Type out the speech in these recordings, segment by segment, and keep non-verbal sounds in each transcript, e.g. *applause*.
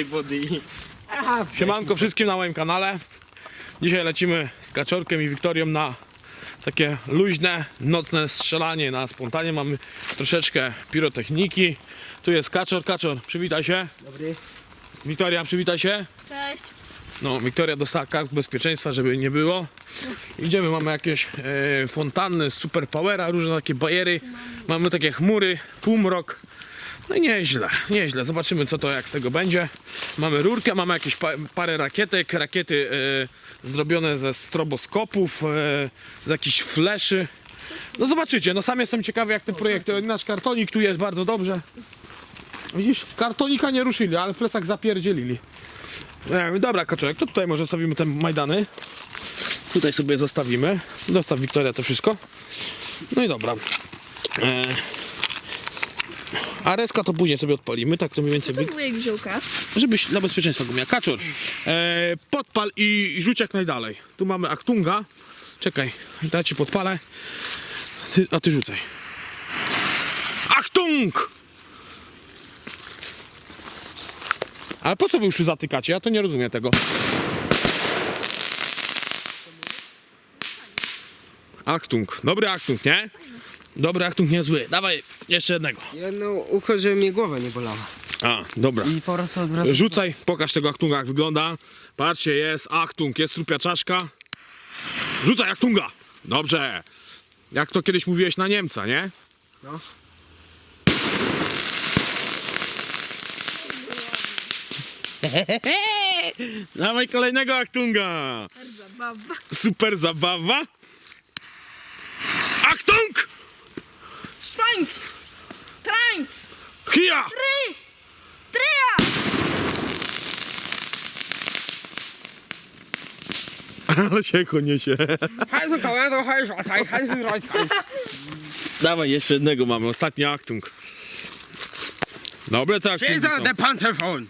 tej wody. Siemanko wszystkim na moim kanale. Dzisiaj lecimy z Kaczorkiem i Wiktorią na takie luźne, nocne strzelanie na spontanie. Mamy troszeczkę pirotechniki. Tu jest Kaczor. Kaczor, przywitaj się. Dobry. Wiktoria, przywitaj się. Cześć. No, Wiktoria dostała kart bezpieczeństwa, żeby nie było. Idziemy, mamy jakieś e, fontanny z superpowera, różne takie bajery. Mamy takie chmury, półmrok. No i nieźle, nieźle. Zobaczymy co to, jak z tego będzie. Mamy rurkę, mamy jakieś pa, parę rakietek, rakiety e, zrobione ze stroboskopów, e, z jakichś fleszy. No zobaczycie, no sam jestem ciekawy jak te projekty. Nasz kartonik tu jest bardzo dobrze. Widzisz, kartonika nie ruszyli, ale w plecach zapierdzielili. E, dobra, Kaczorek, to tutaj może zostawimy te majdany. Tutaj sobie zostawimy. Zostaw Wiktoria to wszystko. No i dobra. E, a reska to później sobie odpalimy, tak to mniej więcej, To wy- wziąłka. żebyś dla bezpieczeństwa go miał. Kaczor, e, podpal i rzuć jak najdalej. Tu mamy aktunga. Czekaj, ja ci podpalę. Ty, a ty rzucaj. Achtung! Ale po co wy już tu zatykacie? Ja to nie rozumiem tego. Achtung. Dobry achtung, nie? Dobry achtung, nie zły. Dawaj, jeszcze jednego. Jedno ucho, żeby mnie głowa nie bolała. A, dobra. I po prostu od razu... Rzucaj, pokaż tego Achtunga jak wygląda. Patrzcie, jest Achtung, jest trupia czaszka. Rzucaj Achtunga! Dobrze. Jak to kiedyś mówiłeś na Niemca, nie? No. *laughs* Dawaj kolejnego Achtunga! Zabawa. Super zabawa. Achtung! Tańc! Tańc! Hia! Trzy! Tria! *laughs* Ale się koniesie. Dawaj, jeszcze jednego mamy, ostatni aktung. Dobre te aktungi Schießer. Panzerfon.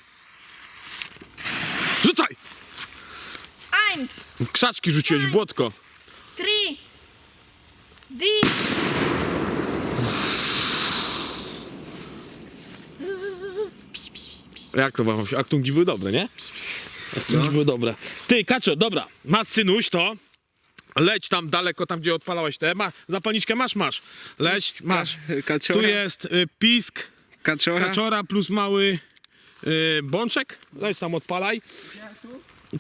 Rzucaj! Eins! W krzaczki rzuciłeś, błotko. Jak to wam się? Aktungi były dobre, nie? Aktungi były dobre. Ty, Kaczo, dobra, masz synuś to. Leć tam daleko, tam gdzie odpalałeś te. Ma, zapalniczkę masz, masz. Leć, masz. Kaczora. Tu jest y, pisk, Kaczora. kaczora plus mały y, bączek. Leć tam, odpalaj.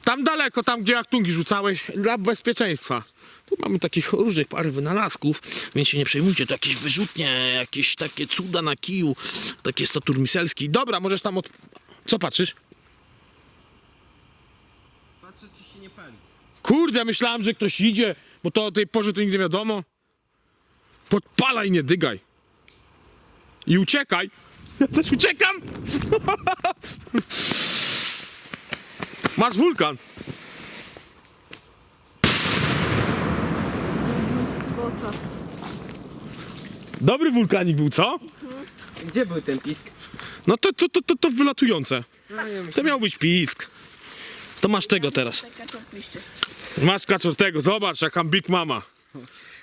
Tam daleko, tam gdzie aktungi rzucałeś, dla bezpieczeństwa. Tu mamy takich różnych parę wynalazków, więc się nie przejmujcie, to jakieś wyrzutnie, jakieś takie cuda na kiju, takie saturmiselski. Dobra, możesz tam od... Co patrzysz? Patrzę, czy się nie pali. Kurde, myślałem, że ktoś idzie, bo to o tej porze to nigdy nie wiadomo. Podpalaj, nie dygaj. I uciekaj. Ja też uciekam. *laughs* Masz wulkan. Dobry wulkanik był, co? Gdzie był ten pisk? No to, to, to, to, to wylatujące. To miał być pisk. To masz tego teraz. Masz kaczor tego, zobacz, jaka Big Mama.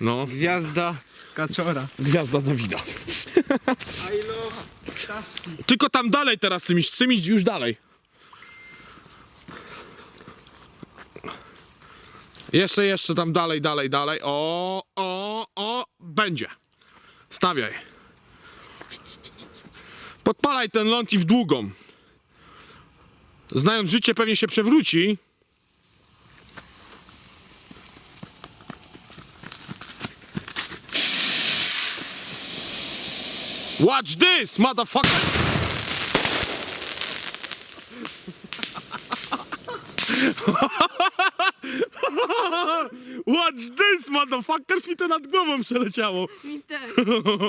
No, Gwiazda Kaczora. gwiazda Dawida. *laughs* I love ptaszki. Tylko tam dalej teraz, z tymi, z tymi już dalej. Jeszcze, jeszcze tam dalej, dalej, dalej. O, o, o, będzie. Stawiaj. Podpalaj ten ląd i w długą. Znając życie, pewnie się przewróci. Watch this, motherfucker! *laughs* *laughs* Watch this, motherfuckers! Mi to nad głową przeleciało. Mi też.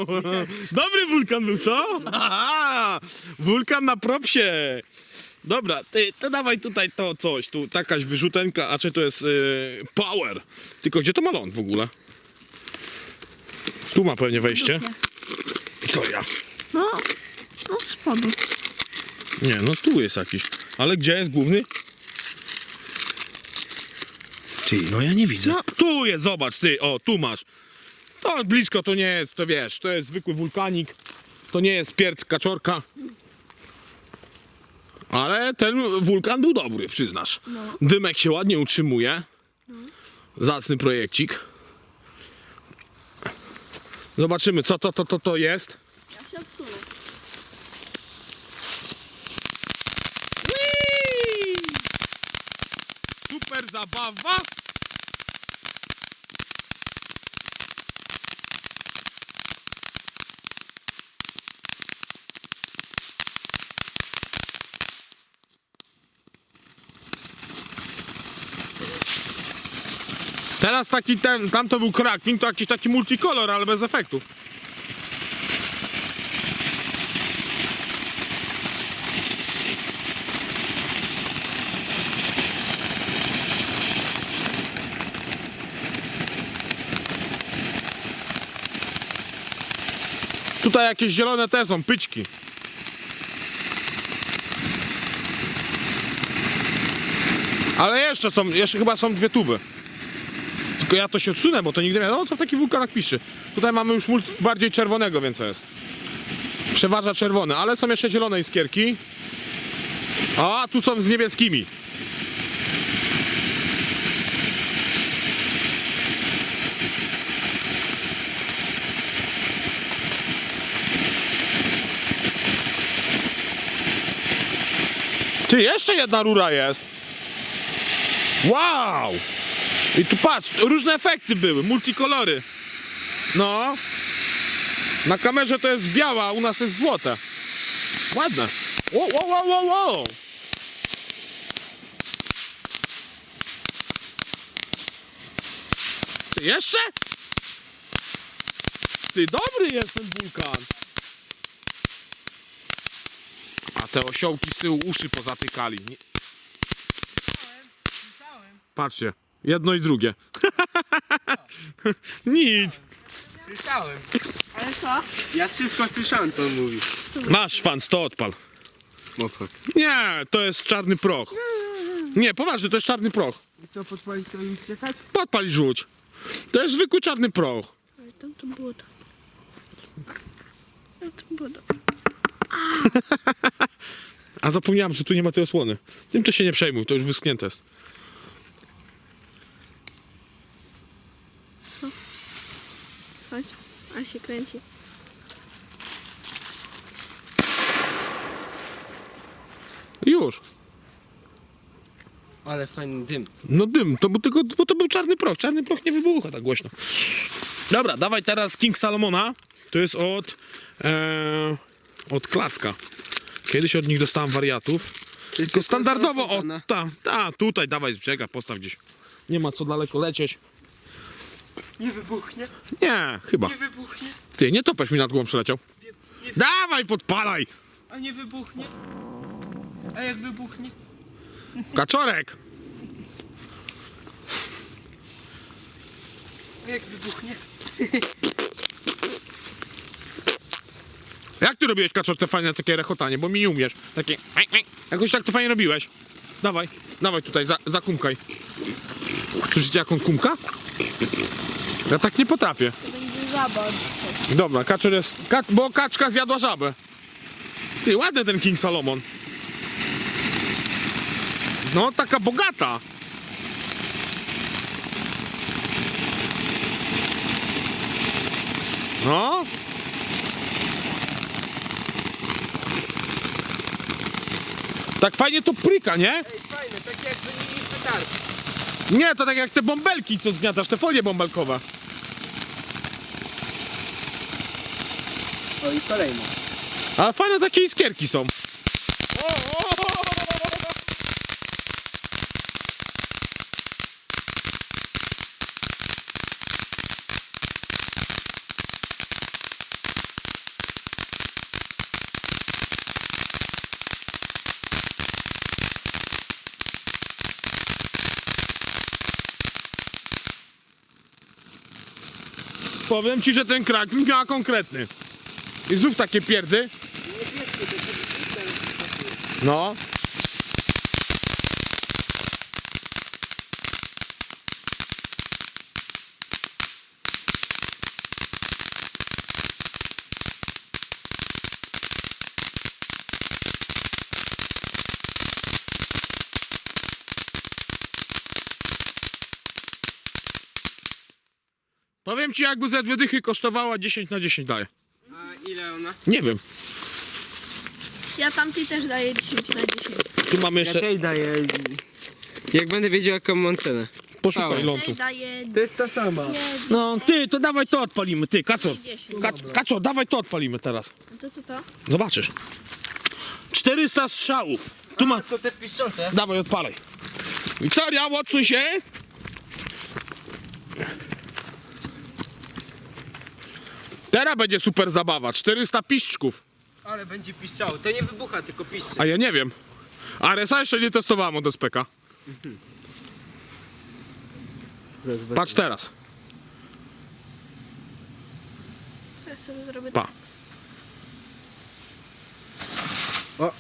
*laughs* Dobry wulkan był, co? Aha, *laughs* wulkan na propsie. Dobra, ty, to dawaj tutaj to coś, tu takaś wyrzutenka, a czy to jest yy, power. Tylko gdzie to ma ląd w ogóle? Tu ma pewnie wejście. Wiktoria. No, no z spodu. Nie, no tu jest jakiś. Ale gdzie jest główny? Ty, no ja nie widzę. No. Tu jest, zobacz, ty, o, tu masz. To blisko to nie jest, to wiesz, to jest zwykły wulkanik. To nie jest pierd kaczorka. Ale ten wulkan był dobry, przyznasz. Dymek się ładnie utrzymuje. Zacny projekcik. Zobaczymy, co to, to, to, to jest. Ja się odsunę. Super zabawa. Teraz taki ten, tam to był cracking, to jakiś taki multikolor, ale bez efektów. Tutaj jakieś zielone te są, pyczki. Ale jeszcze są, jeszcze chyba są dwie tuby. Tylko ja to się odsunę, bo to nigdy nie wiadomo co w takich wulkanach pisze. Tutaj mamy już bardziej czerwonego, więc jest. Przeważa czerwony, ale są jeszcze zielone iskierki. A, tu są z niebieskimi. Ty, jeszcze jedna rura jest. Wow! I tu patrz, różne efekty były, multikolory. No. Na kamerze to jest biała, a u nas jest złote. Ładne. Wow, wow, wow, wow, wow. Ty jeszcze? Ty dobry jest ten wulkan. A te osiołki z tyłu uszy pozatykali. Nie... Patrzcie, jedno i drugie. *laughs* Nic. Słyszałem. Ale co? Ja wszystko słyszałem, co on mówi. Masz fan, to odpal. No. Nie, to jest czarny proch. Nie, poważnie, to jest czarny proch. I co, pozwolić to im czekać? Podpal i rzuć. To jest zwykły czarny proch. Ale tam to było tam. Tam to było tam. *laughs* A zapomniałem, że tu nie ma tej osłony. Tym to się nie przejmuj, to już wyschnięte jest. Chodź. A się kręci. Już. Ale fajny dym. No dym, to, był tylko, bo to był czarny proch. Czarny proch nie wybucha tak głośno. Dobra, dawaj teraz King Salomona. To jest od... E, od Klaska. Kiedyś od nich dostałem wariatów. Tylko standardowo o, ta, ta, tutaj dawaj z brzega, postaw gdzieś. Nie ma co daleko lecieć. Nie wybuchnie? Nie, chyba. Nie wybuchnie? Ty, nie topesz mi nad głową przyleciał. Dawaj, podpalaj! A nie wybuchnie? A jak wybuchnie? Kaczorek! A jak wybuchnie? Jak ty robiłeś kaczor te fajne takie rechotanie, bo mi nie umiesz. Takie... Jakoś tak to fajnie robiłeś. Dawaj, dawaj tutaj, za, zakumkaj. Słyszycie jaką kumka? Ja tak nie potrafię. To będzie żaba. Dobra, kaczor jest... Ka bo kaczka zjadła żabę. Ty, ładny ten King Salomon. No, taka bogata. No. Tak fajnie to pryka, nie? Ej, fajne, tak jakby nie petardy. Nie, to tak jak te bąbelki, co zgniatasz, te folie bąbelkowe. O i kolejne. Ale fajne takie iskierki są. Powiem ci, że ten krak miał konkretny. I znów takie pierdy. No. Powiem ci, jakby ze dwie dychy kosztowała 10 na 10 daje. Ile ona? Nie wiem. Ja tamtej też daję 10 na 10. Tu mamy Ja jeszcze... tej daję. Jak będę wiedział jaką mam cenę. Poszukaj lądu. Tej daję To jest ta sama. No, ty, to dawaj to odpalimy, ty, Kaczor. 10. Ka Kaczor, dawaj to odpalimy teraz. No to co to? Zobaczysz. 400 strzałów. Tu ma... To te piszczące. Dawaj, odpalaj. Wiktoria, odsuń się. Teraz będzie super zabawa. 400 piszczków. Ale będzie piszczało. To nie wybucha, tylko piszczy. A ja nie wiem. A Resa jeszcze nie testowałem od SPK. Patrz teraz. Teraz sobie zrobię Pa. O.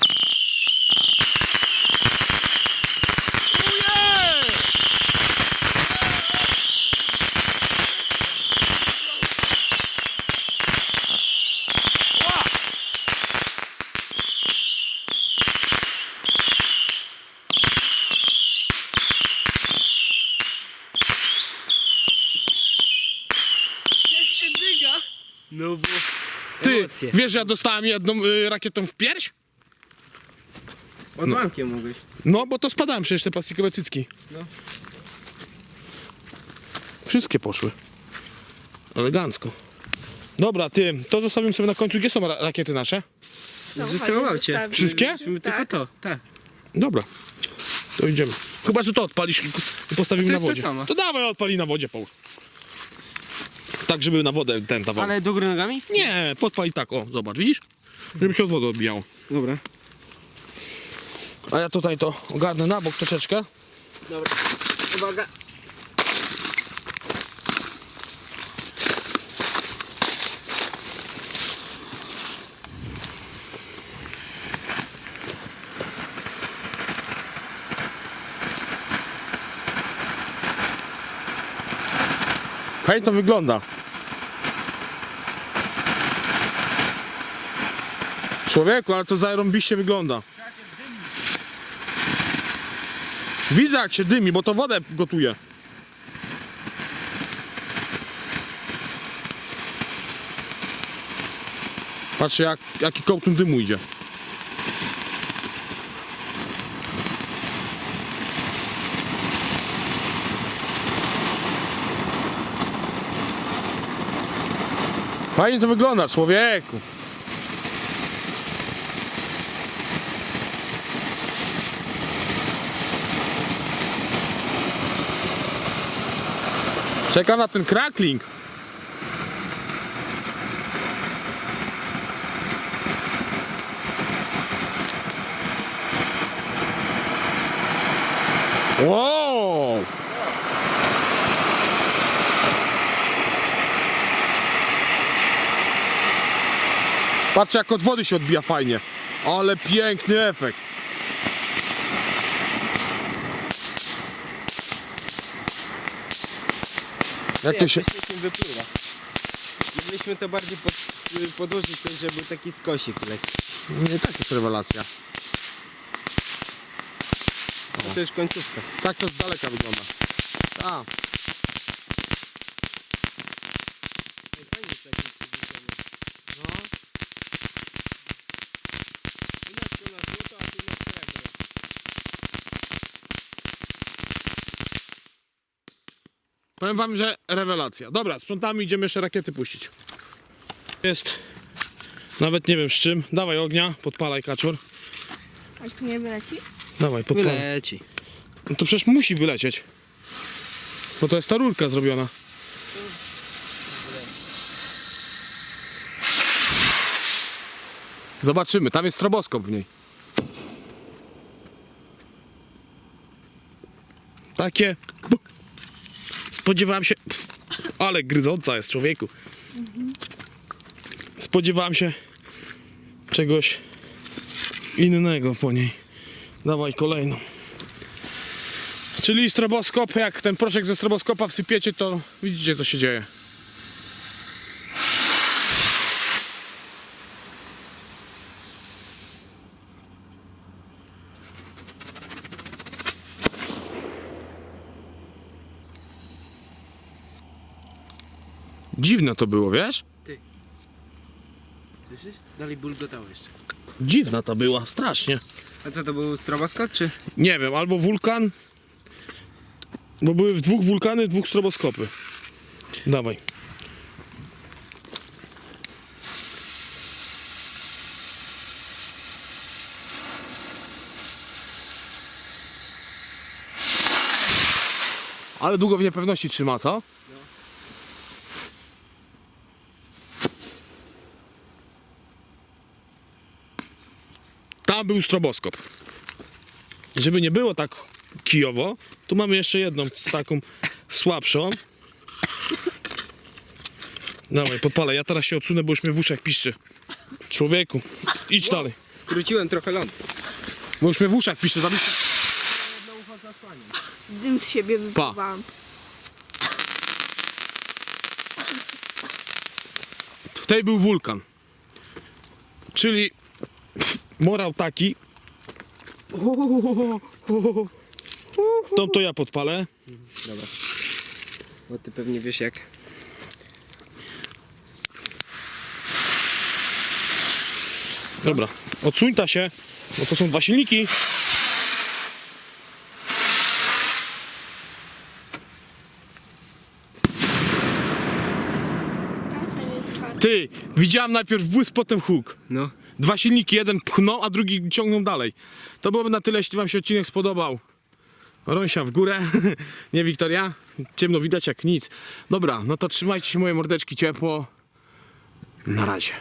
Jeszcze dyga. No bo... Emocje. wiesz, że ja dostałem jedną y, rakietą w pierś? Odłamkiem mogłeś. No, bo to spadałem przecież te plastikowe cycki. No. Wszystkie poszły. Elegancko. Dobra, ty, to zostawimy sobie na końcu. Gdzie są ra rakiety nasze? Zostało w aucie. Zostawię. Wszystkie? Musimy Tak. tylko to, tak. Dobra. To idziemy. Chyba, że to odpalisz i i postawimy To na jest to wodzie. samo. To dawaj, odpali na wodzie, połóż. Tak, żeby na wodę ten ta woda. Ale do góry nogami? Nie, podpali tak, o, zobacz, widzisz? Żeby się od wody odbijało. Dobra. A ja tutaj to ogarnę na bok troszeczkę. Dobra. Uwaga. Fajnie to wygląda. Człowieku, ale to zarąbiście wygląda. Widzę jak się dymi, bo to wodę gotuje. Patrzcie jak, jaki kołtun dymu idzie. Fajnie to wygląda, człowieku. Czekam na ten crackling. Wow! Patrz jak od wody się odbija fajnie. Ale piękny efekt. Jak to się... Wypływa. Mogliśmy to bardziej pod, podłożyć, żeby był taki skosik lekki. Nie, tak jest rewelacja. A to już końcówka. Tak to z daleka wygląda. A, powiem wam, że rewelacja. Dobra, sprzątamy, idziemy jeszcze rakiety puścić. Jest, nawet nie wiem z czym. Dawaj ognia, podpalaj kaczor. A tu nie wyleci? Dawaj, podpalaj. Wyleci. No to przecież musi wylecieć. Bo to jest ta rurka zrobiona. Zobaczymy, tam jest stroboskop w niej. Takie. Spodziewałem się. Ale gryząca jest człowieku. Spodziewałem się czegoś innego po niej. Dawaj kolejną. Czyli stroboskop, jak ten proszek ze stroboskopa wsypiecie, to widzicie co się dzieje. Dziwne to było, wiesz? Słyszysz? Dalej bulgotało jeszcze. Dziwna to była, strasznie. A co to był stroboskop czy? Nie wiem, albo wulkan, bo były w dwóch wulkany, dwóch stroboskopy. Dawaj. Ale długo w niepewności trzyma, co? Tam był stroboskop. Żeby nie było tak kijowo, tu mamy jeszcze jedną taką słabszą. Dawaj, podpalę. Ja teraz się odsunę, bo już mnie w uszach piszczy. Człowieku, idź dalej. Skróciłem trochę ląd. Bo już mnie w uszach piszczy. Zabij... Dym z siebie wypływałam. W tej był wulkan. Czyli morał taki. To, to ja podpalę. Dobra. Bo ty pewnie wiesz jak. Dobra, odsuń ta się, bo to są dwa silniki. Ty, widziałem najpierw błysk, potem huk. No. Dwa silniki, jeden pchną, a drugi ciągną dalej. To byłoby na tyle, jeśli wam się odcinek spodobał. Rąsia w górę, *laughs* nie Wiktoria? Ciemno widać jak nic. Dobra, no to trzymajcie się moje mordeczki ciepło. Na razie.